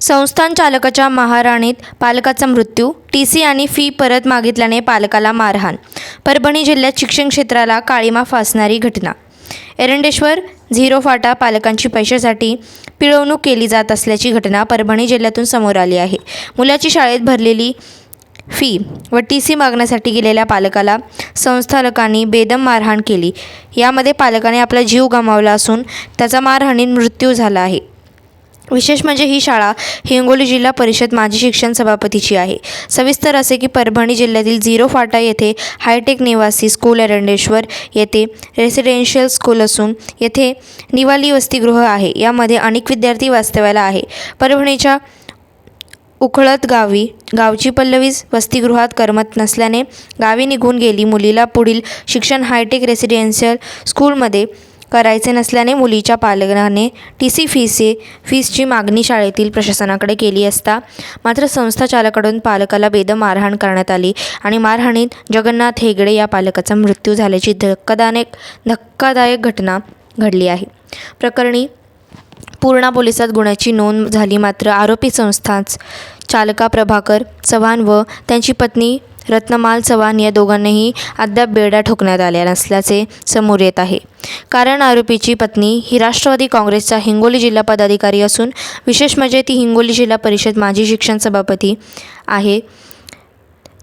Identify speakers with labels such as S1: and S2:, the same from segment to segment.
S1: संस्थान चालकाच्या महाराणीत पालकाचा मृत्यू टी सी आणि फी परत मागितल्याने पालकाला मारहाण. परभणी जिल्ह्यात शिक्षण क्षेत्राला काळीमा फासणारी घटना. एरंडेश्वर झिरो फाटा पालकांची पैशासाठी पिळवणूक केली जात असल्याची घटना परभणी जिल्ह्यातून समोर आली आहे. मुलाची शाळेत भरलेली फी व टी सी मागण्यासाठी गेलेल्या पालकाला संस्थालकांनी बेदम मारहाण केली. यामध्ये पालकाने आपला जीव गमावला असून त्याचा मारहाणीत मृत्यू झाला आहे. विशेष म्हणजे ही शाळा हिंगोली जिल्हा परिषद माजी शिक्षण सभापतीची आहे. सविस्तर असे की परभणी जिल्ह्यातील झिरो फाटा येथे हायटेक निवासी स्कूल अरंडेश्वर येथे रेसिडेन्शियल स्कूल असून येथे निवाली वसतिगृह आहे. यामध्ये अनेक विद्यार्थी वास्तव्याला आहे. परभणीच्या उखळत गावी गावची पल्लवी वसतिगृहात करमत नसल्याने गावी निघून गेली. मुलीला पुढील शिक्षण हायटेक रेसिडेन्शियल स्कूलमध्ये करायचे नसल्याने मुलीच्या पालकाने टी सी फीसे फीसची मागणी शाळेतील प्रशासनाकडे केली असता मात्र संस्थाचालकडून पालकाला बेदम मारहाण करण्यात आली आणि मारहाणीत जगन्नाथ हेगडे या पालकाचा मृत्यू झाल्याची धक्कादायक धक्कादायक घटना घडली आहे. प्रकरणी पूर्णा पोलिसात गुन्ह्याची नोंद झाली मात्र आरोपी संस्थाच चालका प्रभाकर चव्हाण व त्यांची पत्नी रत्नमाल चव्हाण या दोघांनाही अद्याप बेड्या ठोकण्यात आल्या नसल्याचे समोर येत आहे. कारण आरोपीची पत्नी ही राष्ट्रवादी काँग्रेसचा हिंगोली जिल्हा पदाधिकारी असून विशेष म्हणजे ती हिंगोली जिल्हा परिषद माजी शिक्षण सभापती आहे.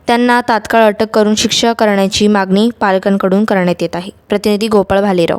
S1: त्यांना तात्काळ अटक करून शिक्षा करण्याची मागणी पालकांकडून करण्यात येत आहे. प्रतिनिधी गोपाळ भालेराव.